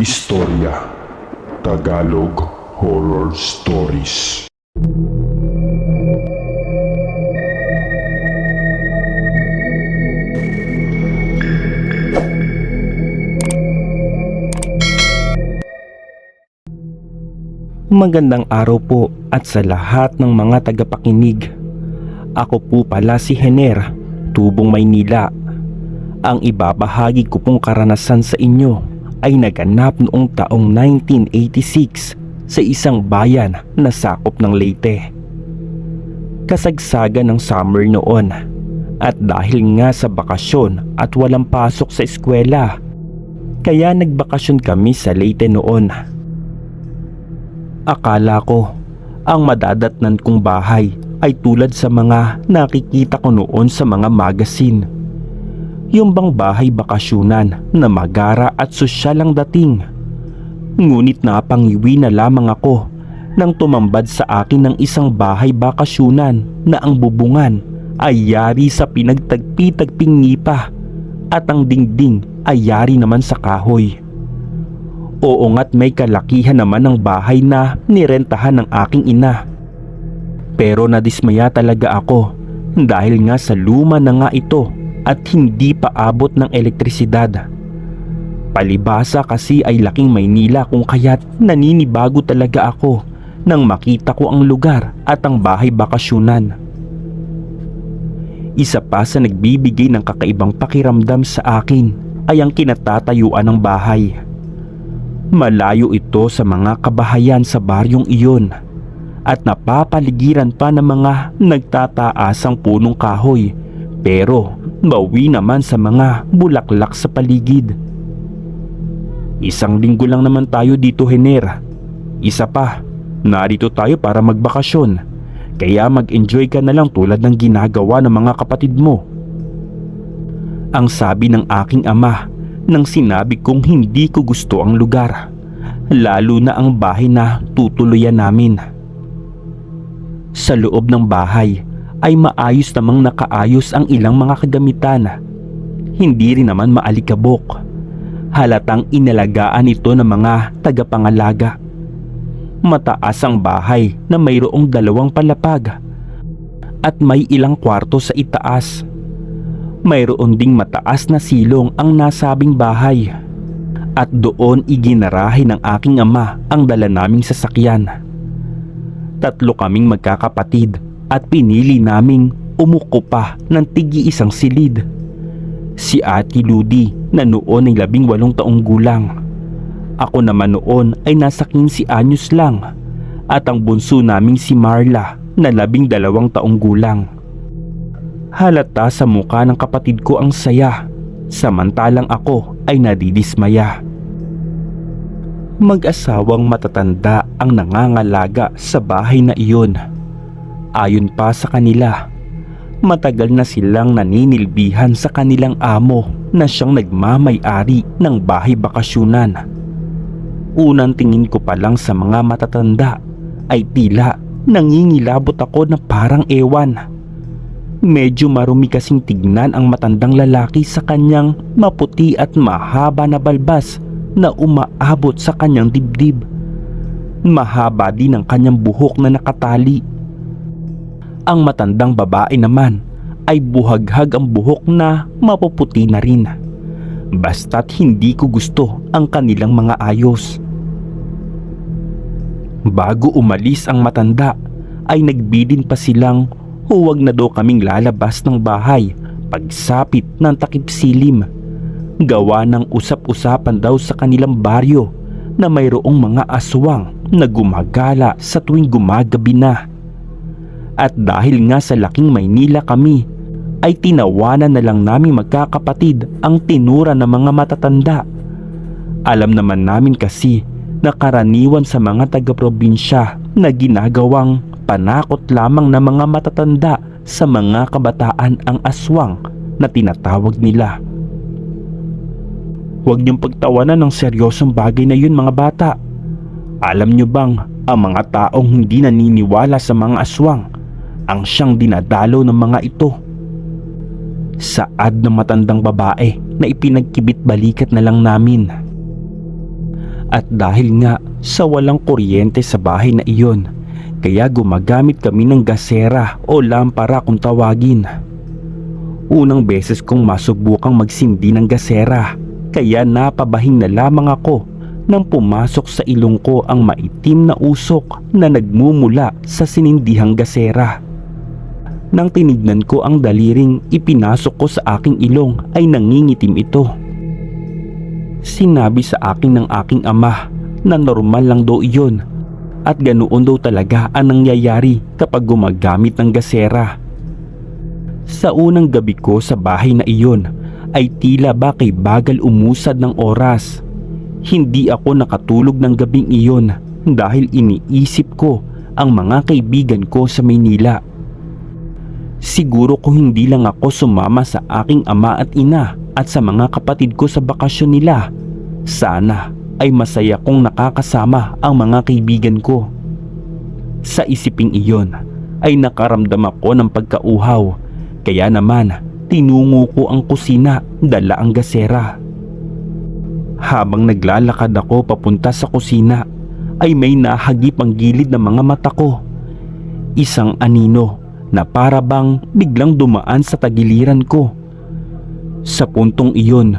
Istorya Tagalog Horror Stories Magandang araw po at sa lahat ng mga tagapakinig. Ako po pala si Hener, Tubong Maynila. Ang ibabahagi ko pong karanasan sa inyo ay naganap noong taong 1986 sa isang bayan na sakop ng Leyte. Kasagsagan ng summer noon at dahil nga sa bakasyon at walang pasok sa eskwela, kaya nagbakasyon kami sa Leyte noon. Akala ko ang madadatnan kong bahay ay tulad sa mga nakikita ko noon sa mga magazine. Yung bang bahay bakasyunan na magara at sosyal ang dating. Ngunit napangiwi na lamang ako nang tumambad sa akin ng isang bahay bakasyunan na ang bubungan ay yari sa pinagtagpi-tagping nipa at ang dingding ay yari naman sa kahoy. Oo nga't may kalakihan naman ng bahay na nirentahan ng aking ina. Pero nadismaya talaga ako dahil nga sa luma na nga ito at hindi pa abot ng elektrisidad. Palibasa kasi ay laking Maynila kung kaya't naninibago talaga ako nang makita ko ang lugar at ang bahay bakasyunan. Isa pa sa nagbibigay ng kakaibang pakiramdam sa akin ay ang kinatatayuan ng bahay. Malayo ito sa mga kabahayan sa baryong iyon at napapaligiran pa ng mga nagtataasang punong kahoy pero bawi naman sa mga bulaklak sa paligid. Isang linggo lang naman tayo dito Hener. Isa pa, narito tayo para magbakasyon kaya mag-enjoy ka na lang tulad ng ginagawa ng mga kapatid mo. Ang sabi ng aking ama nang sinabi kong hindi ko gusto ang lugar, lalo na ang bahay na tutuluyan namin. Sa loob ng bahay ay maayos namang nakaayos ang ilang mga kagamitan. Hindi rin naman maalikabok. Halatang inalagaan ito ng mga tagapangalaga. Mataas ang bahay na mayroong dalawang palapag at may ilang kwarto sa itaas. Mayroon ding mataas na silong ang nasabing bahay at doon iginarahe ng aking ama ang dala naming sasakyan. Tatlo kaming magkakapatid at pinili naming umuko pa ng tigi isang silid. Si Ate Ludi na noon ay labing walong taong gulang. Ako naman noon ay nasa 15 anyos lang at ang bunso naming si Marla na labing dalawang taong gulang. Halata sa mukha ng kapatid ko ang saya, samantalang ako ay nadidismaya. Mag-asawang matatanda ang nangangalaga sa bahay na iyon. Ayon pa sa kanila, matagal na silang naninilbihan sa kanilang amo na siyang nagmamay-ari ng bahay bakasyunan. Unang tingin ko pa lang sa mga matatanda ay tila nangingilabot ako na parang ewan. Medyo marumi kasing tignan ang matandang lalaki sa kanyang maputi at mahaba na balbas na umaabot sa kanyang dibdib. Mahaba din ang kanyang buhok na nakatali. Ang matandang babae naman ay buhaghag ang buhok na mapuputi na rin. Basta't hindi ko gusto ang kanilang mga ayos. Bago umalis ang matanda ay nagbidin pa silang huwag na daw kaming lalabas ng bahay pagsapit ng takip silim. Gawa ng usap-usapan daw sa kanilang baryo na mayroong mga aswang na gumagala sa tuwing gumagabi na. At dahil nga sa laking Maynila kami, ay tinawanan na lang namin magkakapatid ang tinura ng mga matatanda. Alam naman namin kasi na karaniwan sa mga taga-probinsya na ginagawang panakot lamang ng mga matatanda sa mga kabataan ang aswang na tinatawag nila. Huwag niyong pagtawanan ng seryosong bagay na yun mga bata. Alam niyo bang ang mga taong hindi naniniwala sa mga aswang ang siyang dinadalo ng mga ito? Saad ng matandang babae na ipinagkibit balikat na lang namin. At dahil nga sa walang kuryente sa bahay na iyon, kaya gumagamit kami ng gasera o lampara kung tawagin. Unang beses kong masubukang magsindi ng gasera, kaya napabahing na lamang ako nang pumasok sa ilong ko ang maitim na usok na nagmumula sa sinindihang gasera. Nang tinignan ko ang daliring ipinasok ko sa aking ilong ay nangingitim ito. Sinabi sa akin ng aking ama na normal lang daw iyon at ganoon daw talaga ang nangyayari kapag gumagamit ng gasera. Sa unang gabi ko sa bahay na iyon ay tila ba kay bagal umusad ng oras. Hindi ako nakatulog ng gabing iyon dahil iniisip ko ang mga kaibigan ko sa Maynila. Siguro kung hindi lang ako sumama sa aking ama at ina at sa mga kapatid ko sa bakasyon nila, sana ay masaya kong nakakasama ang mga kaibigan ko. Sa isiping iyon ay nakaramdam ako ng pagkauhaw kaya naman tinungo ko ang kusina dala ang gasera. Habang naglalakad ako papunta sa kusina ay may nahagip ang gilid ng mga mata ko. Isang anino na para bang biglang dumaan sa tagiliran ko. Sa puntong iyon,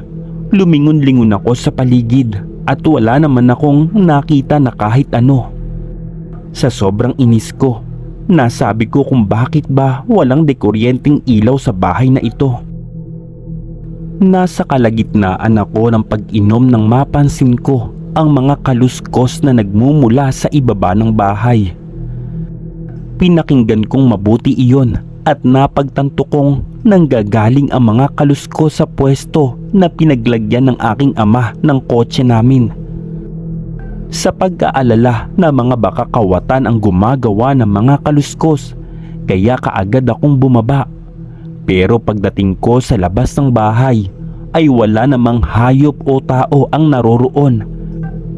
lumingon-lingon ako sa paligid at wala naman akong nakita na kahit ano. Sa sobrang inis ko, nasabi ko kung bakit ba walang dekuryenteng ilaw sa bahay na ito. Nasa kalagitnaan ako ng pag-inom nang mapansin ko ang mga kaluskos na nagmumula sa ibaba ng bahay. Pinakinggan kong mabuti iyon at napagtanto kong nanggagaling ang mga kaluskos sa pwesto na pinaglagyan ng aking ama ng kotse namin. Sa pagkaalala na mga baka kawatan ang gumagawa ng mga kaluskos kaya kaagad akong bumaba. Pero pagdating ko sa labas ng bahay ay wala namang hayop o tao ang naroroon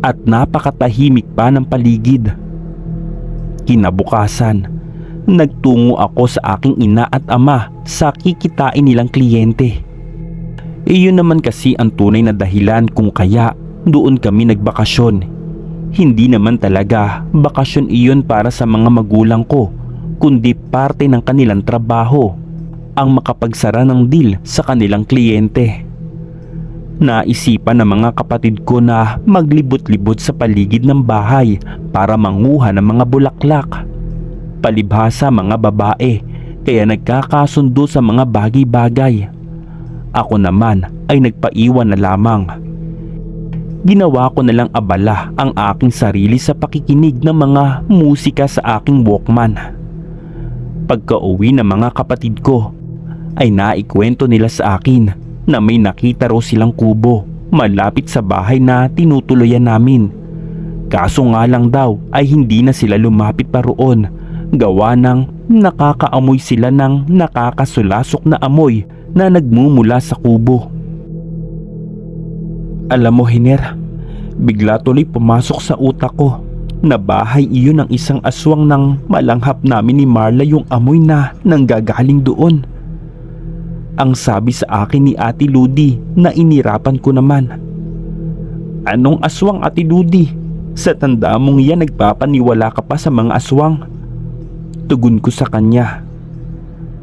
at napakatahimik pa ng paligid. Kinabukasan, nagtungo ako sa aking ina at ama sa kikitain nilang kliyente. Iyon naman kasi ang tunay na dahilan kung kaya doon kami nagbakasyon. Hindi naman talaga bakasyon iyon para sa mga magulang ko, kundi parte ng kanilang trabaho ang makapagsara ng deal sa kanilang kliyente. Naisipan ng mga kapatid ko na maglibot-libot sa paligid ng bahay para manguha ng mga bulaklak. Palibhasa mga babae kaya nagkakasundo sa mga bagay-bagay. Ako naman ay nagpaiwan na lamang. Ginawa ko na lang abala ang aking sarili sa pakikinig ng mga musika sa aking Walkman. Pagka uwi ng mga kapatid ko ay naikwento nila sa akin na may nakita raw silang kubo malapit sa bahay na tinutuluyan namin. Kaso nga lang daw ay hindi na sila lumapit pa roon gawa ng nakakaamoy sila ng nakakasulasok na amoy na nagmumula sa kubo. Alam mo Hiner, bigla tuloy pumasok sa utak ko na bahay iyon ng isang aswang ng malanghap namin ni Marla yung amoy na nanggagaling doon. Ang sabi sa akin ni Ate Ludi na inirapan ko naman. Anong aswang Ate Ludi? Sa tanda mong yan nagpapaniwala ka pa sa mga aswang. Tugon ko sa kanya.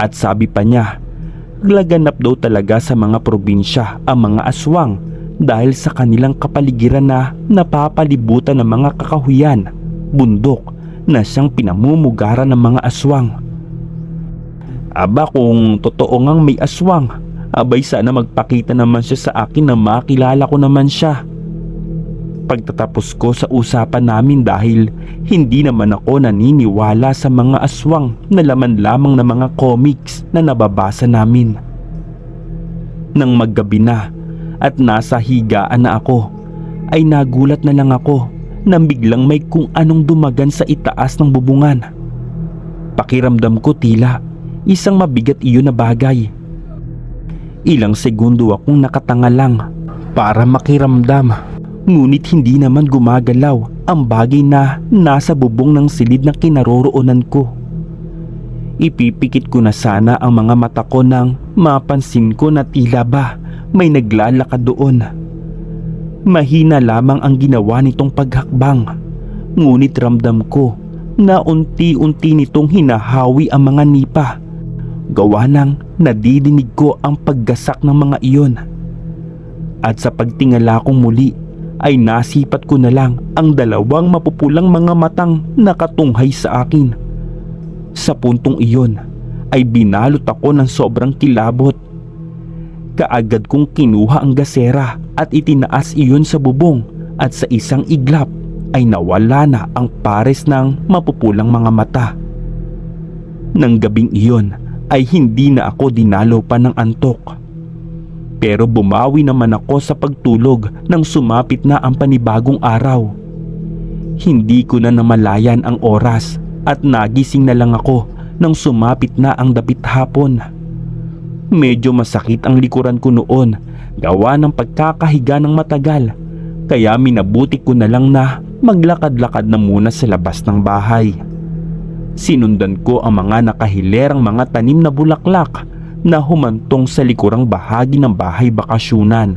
At sabi pa niya, laganap daw talaga sa mga probinsya ang mga aswang dahil sa kanilang kapaligiran na napapalibutan ng mga kakahuyan, bundok na siyang pinamumugaran ng mga aswang. Aba kung totoo ngang may aswang, abay sana magpakita naman siya sa akin na makilala ko naman siya. Pagtatapos ko sa usapan namin dahil hindi naman ako naniniwala sa mga aswang na laman lamang ng mga comics na nababasa namin. Nang maggabi na at nasa higaan na ako, ay nagulat na lang ako nang biglang may kung anong dumagan sa itaas ng bubungan. Pakiramdam ko tila isang mabigat iyon na bagay. Ilang segundo akong nakatanga lang para makiramdam ngunit hindi naman gumagalaw ang bagay na nasa bubong ng silid na kinaroroonan ko. Ipipikit ko na sana ang mga mata ko nang mapansin ko na tila ba may naglalakad doon. Mahina lamang ang ginawa nitong paghakbang. Ngunit ramdam ko na unti-unti nitong hinahawi ang mga nipa. Gawa ng nadidinig ko ang paggasak ng mga iyon. At sa pagtingala kong muli ay nasipat ko na lang ang dalawang mapupulang mga matang nakatunghay sa akin. Sa puntong iyon ay binalot ako ng sobrang kilabot. Kaagad kong kinuha ang gasera at itinaas iyon sa bubong at sa isang iglap ay nawala na ang pares ng mapupulang mga mata. Nang gabing iyon ay hindi na ako dinalo pa ng antok. Pero bumawi naman ako sa pagtulog nang sumapit na ang panibagong araw. Hindi ko na namalayan ang oras at nagising na lang ako nang sumapit na ang dapit hapon. Medyo masakit ang likuran ko noon gawa ng pagkakahiga ng matagal kaya minabuti ko na lang na maglakad-lakad na muna sa labas ng bahay. Sinundan ko ang mga nakahilerang mga tanim na bulaklak na humantong sa likurang bahagi ng bahay bakasyunan.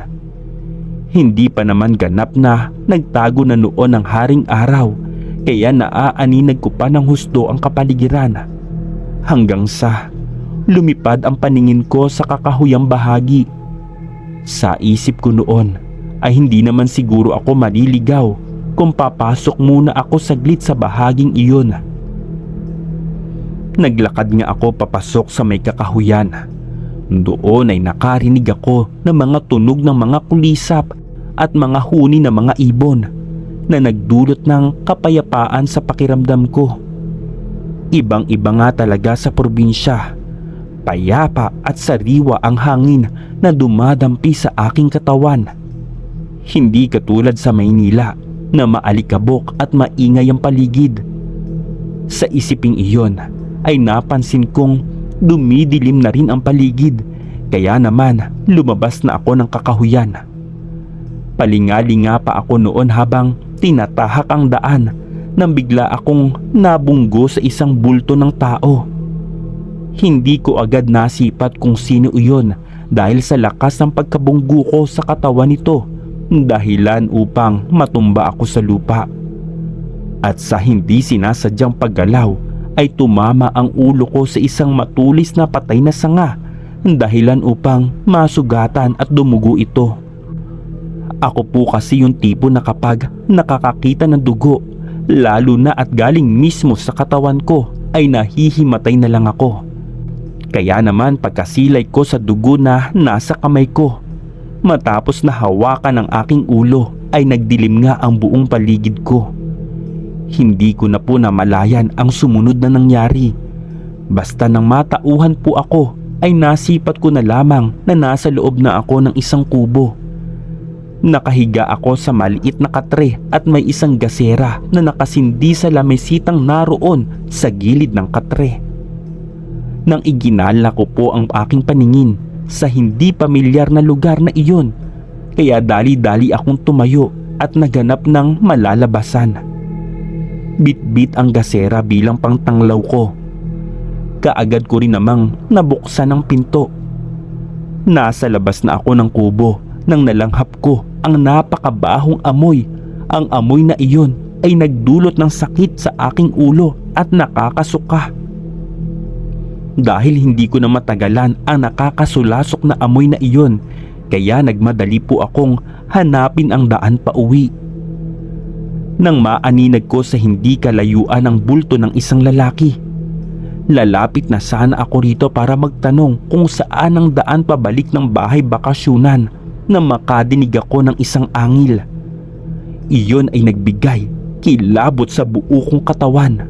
Hindi pa naman ganap na nagtago na noon ang haring araw kaya naaaninag ko pa ng husto ang kapaligiran. Hanggang sa lumipad ang paningin ko sa kakahuyang bahagi. Sa isip ko noon ay hindi naman siguro ako maliligaw kung papasok muna ako saglit sa bahaging iyon. Naglakad nga ako papasok sa may kakahuyan. Doon ay nakarinig ako ng mga tunog ng mga kulisap at mga huni ng mga ibon na nagdulot ng kapayapaan sa pakiramdam ko. Ibang-iba nga talaga sa probinsya. Payapa at sariwa ang hangin na dumadampi sa aking katawan. Hindi katulad sa Maynila na maalikabok at maingay ang paligid. Sa isiping iyon ay napansin kong dumidilim na rin ang paligid kaya naman lumabas na ako ng kakahuyan. Palingalinga pa ako noon habang tinatahak ang daan nang bigla akong nabunggo sa isang bulto ng tao. Hindi ko agad nasipat kung sino iyon dahil sa lakas ng pagkabunggo ko sa katawan nito dahilan upang matumba ako sa lupa. At sa hindi sinasadyang paggalaw ay tumama ang ulo ko sa isang matulis na patay na sanga dahilan upang masugatan at dumugo ito. Ako po kasi yung tipo na kapag nakakakita ng dugo lalo na at galing mismo sa katawan ko ay nahihimatay na lang ako. Kaya naman pagkasilay ko sa dugo na nasa kamay ko matapos na hawakan ng aking ulo ay nagdilim nga ang buong paligid ko. Hindi ko na po namalayan ang sumunod na nangyari. Basta nang matauhan po ako ay nasipat ko na lamang na nasa loob na ako ng isang kubo. Nakahiga ako sa maliit na katre at may isang gasera na nakasindi sa lamesitang naroon sa gilid ng katre. Nang iginala ko po ang aking paningin sa hindi pamilyar na lugar na iyon, kaya dali-dali akong tumayo at naganap ng malalabasan. Bit-bit ang gasera bilang pangtanglaw ko. Kaagad ko rin namang nabuksan ang pinto. Nasa labas na ako ng kubo nang nalanghap ko ang napakabahong amoy. Ang amoy na iyon ay nagdulot ng sakit sa aking ulo at nakakasuka. Dahil hindi ko na matagalan ang nakakasulasok na amoy na iyon, kaya nagmadali po akong hanapin ang daan pa uwi nang maaninag ko sa hindi kalayuan ang bulto ng isang lalaki. Lalapit na sana ako rito para magtanong kung saan ang daan pabalik ng bahay bakasyunan na makadinig ako ng isang angil. Iyon ay nagbigay kilabot sa buo kong katawan.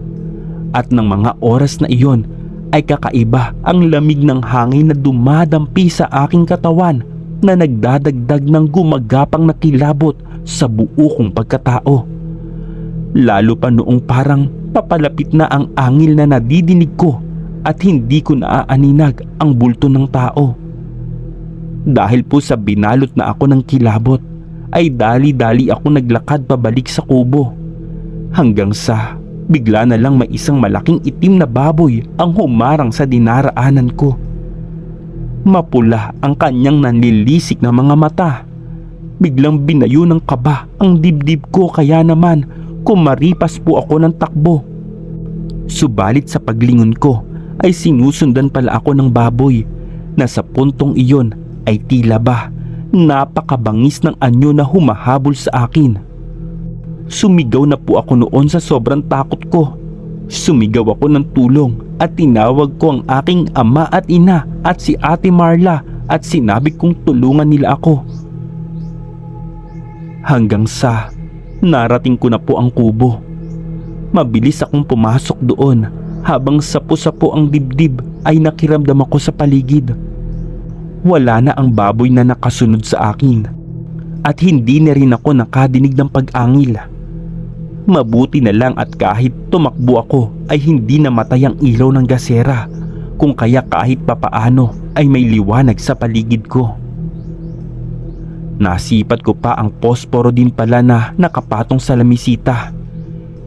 At ng mga oras na iyon ay kakaiba ang lamig ng hangin na dumadampi sa aking katawan na nagdadagdag ng gumagapang na kilabot sa buo kong pagkatao. Lalo pa noong parang papalapit na ang angil na nadidinig ko at hindi ko naaaninag ang bulto ng tao. Dahil po sa binalot na ako ng kilabot ay dali-dali ako naglakad pabalik sa kubo. Hanggang sa bigla na lang may isang malaking itim na baboy ang humarang sa dinaraanan ko. Mapula ang kanyang nanlilisik na mga mata Biglang binayo ng kaba ang dibdib ko kaya naman kumaripas po ako ng takbo. Subalit sa paglingon ko ay sinusundan pala ako ng baboy na sa puntong iyon ay tila ba napakabangis ng anyo na humahabol sa akin. Sumigaw na po ako noon sa sobrang takot ko. Sumigaw ako ng tulong at tinawag ko ang aking ama at ina at si ate Marla at sinabi kong tulungan nila ako. Hanggang sa narating ko na po ang kubo. Mabilis akong pumasok doon habang sapo-sapo ang dibdib ay nakiramdam ako sa paligid. Wala na ang baboy na nakasunod sa akin at hindi na rin ako nakadinig ng pag-angil. Mabuti na lang at kahit tumakbo ako ay hindi namatay ang ilaw ng gasera kung kaya kahit papaano ay may liwanag sa paligid ko. Nasipat ko pa ang posporo din pala na nakapatong sa lamisita.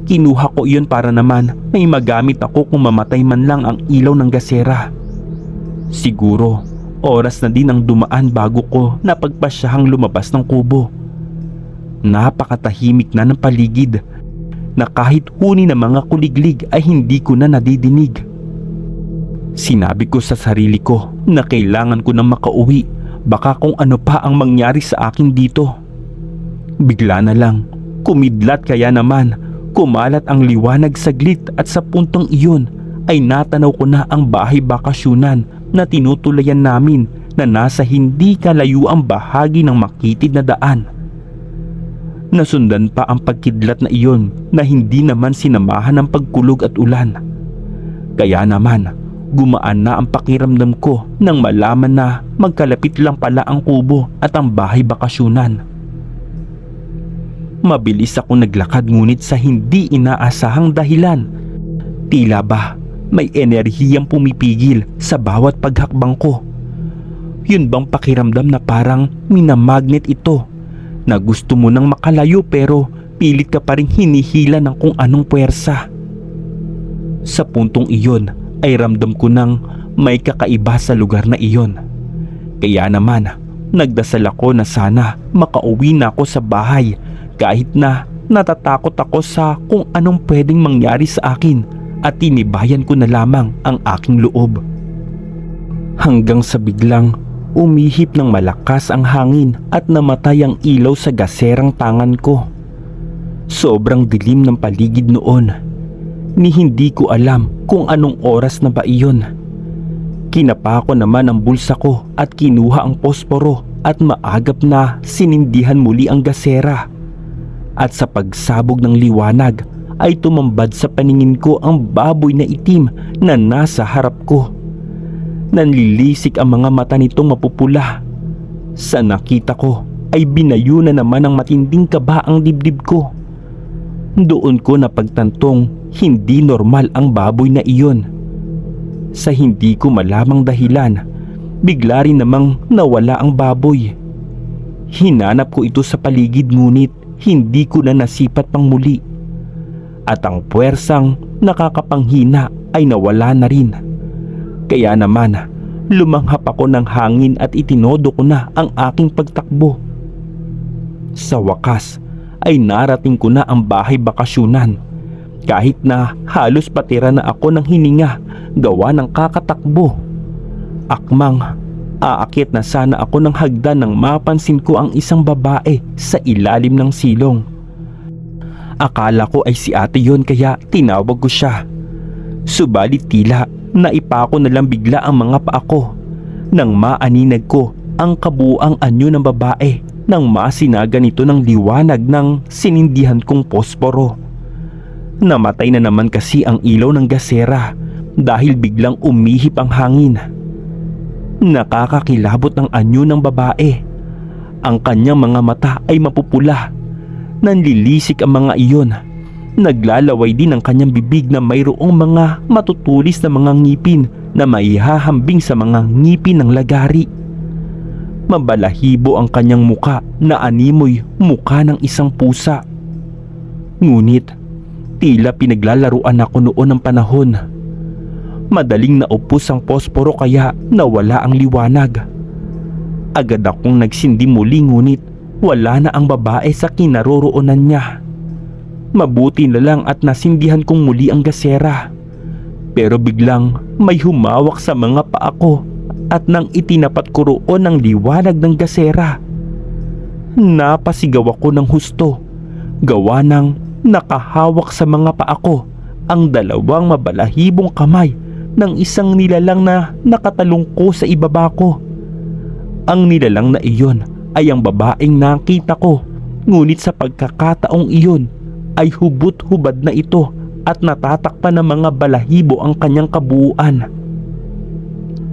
Kinuha ko iyon para naman may magamit ako kung mamatay man lang ang ilaw ng gasera. Siguro, oras na din ang dumaan bago ko napagpasyahang lumabas ng kubo. Napakatahimik na ng paligid na kahit huni ng mga kuliglig ay hindi ko na nadidinig. Sinabi ko sa sarili ko na kailangan ko na makauwi baka kung ano pa ang mangyari sa akin dito. Bigla na lang, kumidlat kaya naman, kumalat ang liwanag saglit at sa puntong iyon ay natanaw ko na ang bahay bakasyunan na tinutulayan namin na nasa hindi kalayuang bahagi ng makitid na daan. Nasundan pa ang pagkidlat na iyon na hindi naman sinamahan ng pagkulog at ulan. Kaya naman, gumaan na ang pakiramdam ko nang malaman na magkalapit lang pala ang kubo at ang bahay bakasyunan. Mabilis ako naglakad ngunit sa hindi inaasahang dahilan. Tila ba may enerhiyang pumipigil sa bawat paghakbang ko. Yun bang pakiramdam na parang minamagnet ito na gusto mo nang makalayo pero pilit ka pa rin hinihila ng kung anong puwersa. Sa puntong iyon ay ramdam ko nang may kakaiba sa lugar na iyon. Kaya naman, nagdasal ako na sana makauwi na ako sa bahay kahit na natatakot ako sa kung anong pwedeng mangyari sa akin at tinibayan ko na lamang ang aking loob. Hanggang sa biglang umihip ng malakas ang hangin at namatay ang ilaw sa gaserang tangan ko. Sobrang dilim ng paligid noon. Ni hindi ko alam kung anong oras na ba iyon. Kinapa ko naman ang bulsa ko at kinuha ang posporo at maagap na sinindihan muli ang gasera. At sa pagsabog ng liwanag ay tumambad sa paningin ko ang baboy na itim na nasa harap ko. Nanlilisik ang mga mata nitong mapupula. Sa nakita ko ay binayo na naman ng matinding kaba ang dibdib ko. Doon ko napagtantong hindi normal ang baboy na iyon. Sa hindi ko malamang dahilan, bigla rin namang nawala ang baboy. Hinanap ko ito sa paligid ngunit hindi ko na nasipat pang muli. At ang puwersang nakakapanghina ay nawala na rin. Kaya naman, lumanghap ako ng hangin at itinodo ko na ang aking pagtakbo. Sa wakas, ay narating ko na ang bahay bakasyunan. Kahit na halos patira na ako ng hininga gawa ng kakatakbo. Akmang aakit na sana ako ng hagdan nang mapansin ko ang isang babae sa ilalim ng silong. Akala ko ay si ate yon kaya tinawag ko siya. Subalit tila naipako na lang bigla ang mga paa ko nang maaninag ko ang kabuang anyo ng babae nang masinaga nito ng liwanag ng sinindihan kong posporo. Namatay na naman kasi ang ilaw ng gasera dahil biglang umihip ang hangin. Nakakakilabot ang anyo ng babae. Ang kanyang mga mata ay mapupula. Nanlilisik ang mga iyon. Naglalaway din ang kanyang bibig na mayroong mga matutulis na mga ngipin na maihahambing sa mga ngipin ng lagari. Mabalahibo ang kanyang muka na animoy muka ng isang pusa. Ngunit tila pinaglalaruan ako noon ng panahon. Madaling naupos ang posporo kaya nawala ang liwanag. Agad akong nagsindi muli ngunit wala na ang babae sa kinaroroonan niya. Mabuti na lang at nasindihan kong muli ang gasera. Pero biglang may humawak sa mga paa ko at nang itinapat ko roon ang liwanag ng gasera. Napasigaw ako ng husto. Gawa ng nakahawak sa mga paa ko ang dalawang mabalahibong kamay ng isang nilalang na nakatalungko sa ibaba ko. Ang nilalang na iyon ay ang babaeng nakita ko ngunit sa pagkakataong iyon ay hubot-hubad na ito at natatakpan ng mga balahibo ang kanyang kabuuan.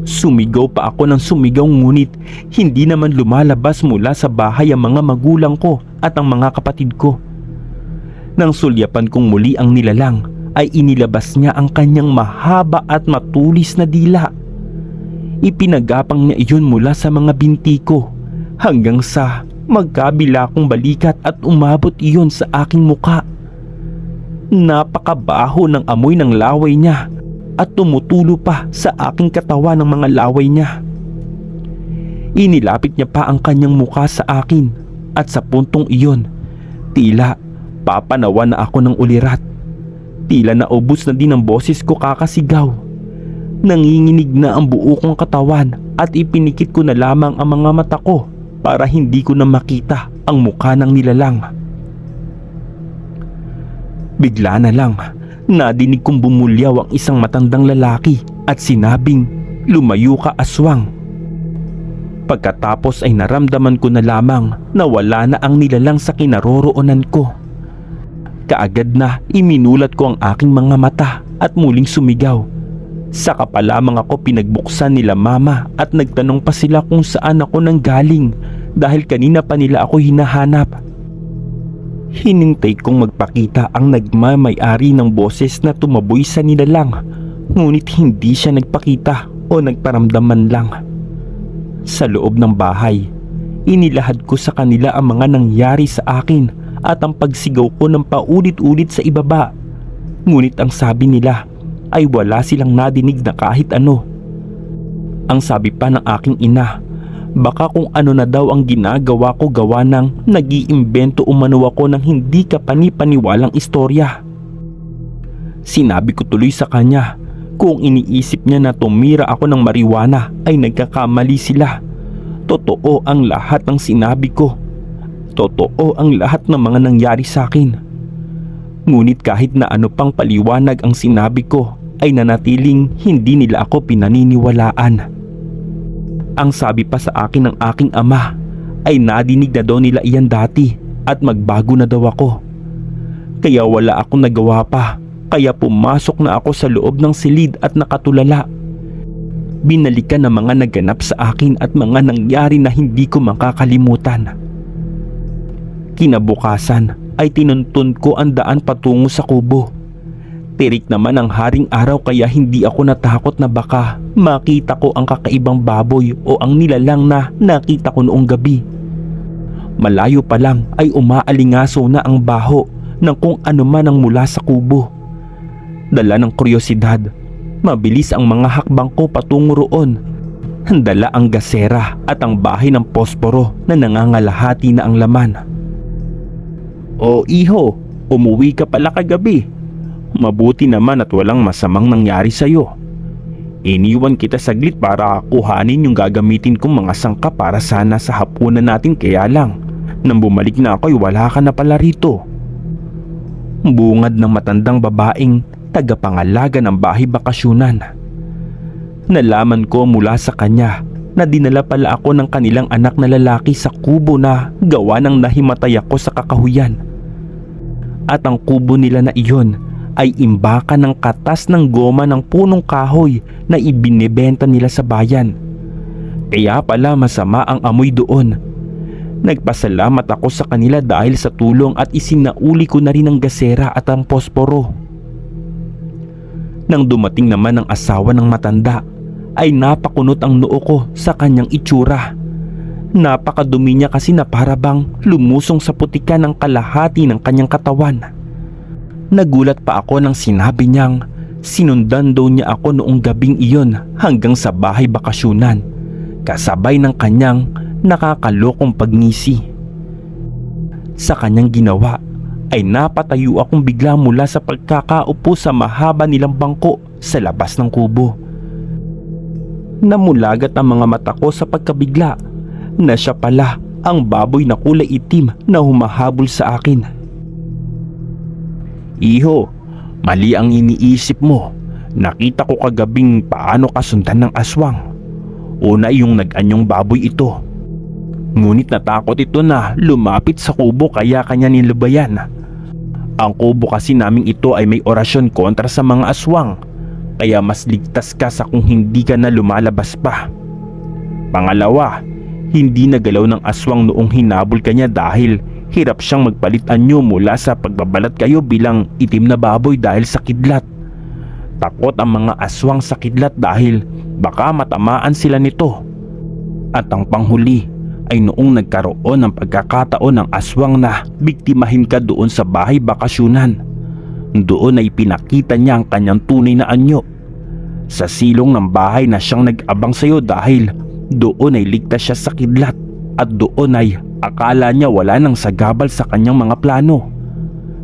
Sumigaw pa ako ng sumigaw ngunit hindi naman lumalabas mula sa bahay ang mga magulang ko at ang mga kapatid ko. Nang sulyapan kong muli ang nilalang ay inilabas niya ang kanyang mahaba at matulis na dila. Ipinagapang niya iyon mula sa mga binti ko hanggang sa magkabila kong balikat at umabot iyon sa aking muka. Napakabaho ng amoy ng laway niya at tumutulo pa sa aking katawan ng mga laway niya. Inilapit niya pa ang kanyang muka sa akin at sa puntong iyon, tila papanawan na ako ng ulirat. Tila naubos na din ang boses ko kakasigaw. Nanginginig na ang buo kong katawan at ipinikit ko na lamang ang mga mata ko para hindi ko na makita ang mukha ng nilalang. Bigla na lang, nadinig kong bumulyaw ang isang matandang lalaki at sinabing, lumayo ka aswang. Pagkatapos ay naramdaman ko na lamang na wala na ang nilalang sa kinaroroonan ko. Kaagad na iminulat ko ang aking mga mata at muling sumigaw. Saka pa lamang ako pinagbuksan nila mama at nagtanong pa sila kung saan ako nang galing dahil kanina pa nila ako hinahanap. Hinintay kong magpakita ang nagmamay-ari ng boses na tumaboy sa nilalang ngunit hindi siya nagpakita o nagparamdaman lang. Sa loob ng bahay, inilahad ko sa kanila ang mga nangyari sa akin at ang pagsigaw ko ng paulit-ulit sa ibaba. Ngunit ang sabi nila ay wala silang nadinig na kahit ano. Ang sabi pa ng aking ina, baka kung ano na daw ang ginagawa ko gawa ng nag-iimbento umano ako ng hindi ka panipaniwalang istorya. Sinabi ko tuloy sa kanya kung iniisip niya na tumira ako ng mariwana ay nagkakamali sila. Totoo ang lahat ng sinabi ko. Totoo ang lahat ng mga nangyari sa akin. Ngunit kahit na ano pang paliwanag ang sinabi ko ay nanatiling hindi nila ako pinaniniwalaan. Ang sabi pa sa akin ng aking ama ay nadinig na daw nila iyan dati at magbago na daw ako. Kaya wala akong nagawa pa kaya pumasok na ako sa loob ng silid at nakatulala. Binalikan ng mga naganap sa akin at mga nangyari na hindi ko makakalimutan. Kinabukasan ay tinuntun ko ang daan patungo sa kubo. Tirik naman ang haring araw kaya hindi ako natakot na baka makita ko ang kakaibang baboy o ang nilalang na nakita ko noong gabi. Malayo pa lang ay umaalingaso na ang baho ng kung ano man ang mula sa kubo. Dala ng kuryosidad, mabilis ang mga hakbang ko patungo roon. Dala ang gasera at ang bahay ng posporo na nangangalahati na ang laman. O iho, umuwi ka pala kagabi. Mabuti naman at walang masamang nangyari sa'yo. Iniwan kita saglit para kuhanin yung gagamitin kong mga sangka para sana sa hapunan natin kaya lang. Nang bumalik na ako ay wala ka na pala rito. Bungad ng matandang babaeng tagapangalaga ng bahay bakasyunan. Nalaman ko mula sa kanya na dinala pala ako ng kanilang anak na lalaki sa kubo na gawa ng nahimatay ako sa kakahuyan. At ang kubo nila na iyon ay imbaka ng katas ng goma ng punong kahoy na ibinebenta nila sa bayan. Kaya pala masama ang amoy doon. Nagpasalamat ako sa kanila dahil sa tulong at isinauli ko na rin ang gasera at ang posporo. Nang dumating naman ang asawa ng matanda, ay napakunot ang noo ko sa kanyang itsura. Napakadumi niya kasi na parabang lumusong sa putikan ng kalahati ng kanyang katawan. Nagulat pa ako nang sinabi niyang sinundan daw niya ako noong gabing iyon hanggang sa bahay bakasyunan kasabay ng kanyang nakakalokong pagngisi. Sa kanyang ginawa ay napatayo akong bigla mula sa pagkakaupo sa mahaba nilang bangko sa labas ng kubo. Namulagat ang mga mata ko sa pagkabigla na siya pala ang baboy na kulay itim na humahabol sa akin. Iho, mali ang iniisip mo. Nakita ko kagabing paano kasundan ng aswang. Una yung nag-anyong baboy ito. Ngunit natakot ito na lumapit sa kubo kaya kanya nilubayan. Ang kubo kasi naming ito ay may orasyon kontra sa mga aswang. Kaya mas ligtas ka sa kung hindi ka na lumalabas pa. Pangalawa, hindi nagalaw ng aswang noong hinabol ka niya dahil hirap siyang magpalit anyo mula sa pagbabalat kayo bilang itim na baboy dahil sa kidlat. Takot ang mga aswang sa kidlat dahil baka matamaan sila nito. At ang panghuli ay noong nagkaroon ng pagkakataon ng aswang na biktimahin ka doon sa bahay bakasyunan. Doon ay pinakita niya ang kanyang tunay na anyo. Sa silong ng bahay na siyang nag-abang sa iyo dahil doon ay ligtas siya sa kidlat at doon ay akala niya wala nang sagabal sa kanyang mga plano.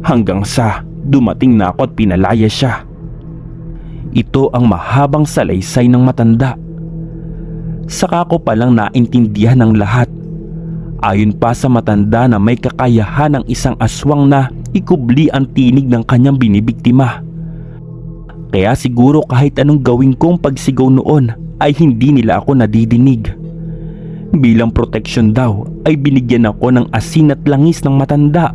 Hanggang sa dumating na ako at pinalaya siya. Ito ang mahabang salaysay ng matanda. Saka ko palang naintindihan ng lahat. Ayon pa sa matanda na may kakayahan ng isang aswang na ikubli ang tinig ng kanyang binibiktima. Kaya siguro kahit anong gawin kong pagsigaw noon ay hindi nila ako nadidinig. Bilang proteksyon daw ay binigyan ako ng asin at langis ng matanda.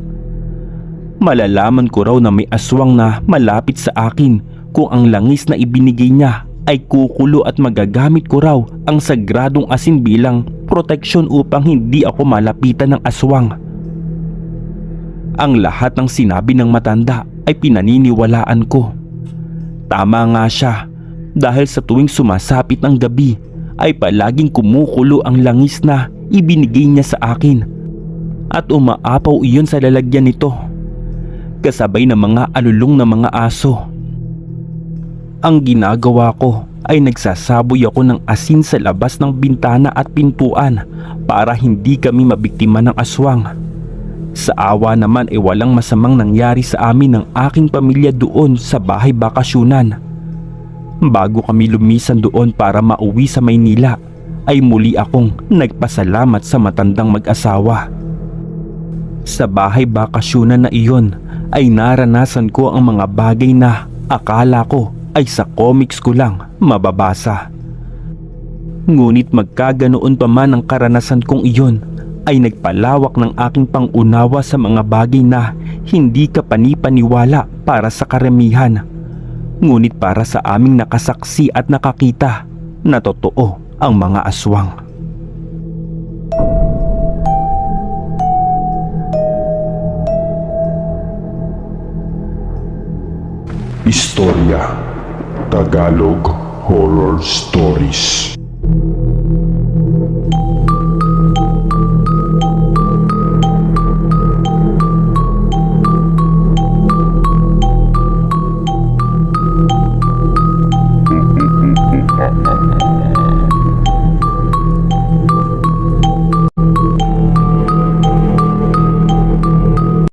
Malalaman ko raw na may aswang na malapit sa akin kung ang langis na ibinigay niya ay kukulo at magagamit ko raw ang sagradong asin bilang proteksyon upang hindi ako malapitan ng aswang. Ang lahat ng sinabi ng matanda ay pinaniniwalaan ko. Tama nga siya dahil sa tuwing sumasapit ang gabi ay palaging kumukulo ang langis na ibinigay niya sa akin at umaapaw iyon sa lalagyan nito kasabay ng mga alulong na mga aso. Ang ginagawa ko ay nagsasaboy ako ng asin sa labas ng bintana at pintuan para hindi kami mabiktima ng aswang. Sa awa naman ay walang masamang nangyari sa amin ng aking pamilya doon sa bahay bakasyunan. Bago kami lumisan doon para mauwi sa Maynila ay muli akong nagpasalamat sa matandang mag-asawa. Sa bahay bakasyunan na iyon ay naranasan ko ang mga bagay na akala ko ay sa comics ko lang mababasa. Ngunit magkaganoon pa man ang karanasan kong iyon ay nagpalawak ng aking pangunawa sa mga bagay na hindi ka panipaniwala para sa karamihan. Ngunit para sa aming nakasaksi at nakakita na totoo ang mga aswang. Istorya Tagalog Horror Stories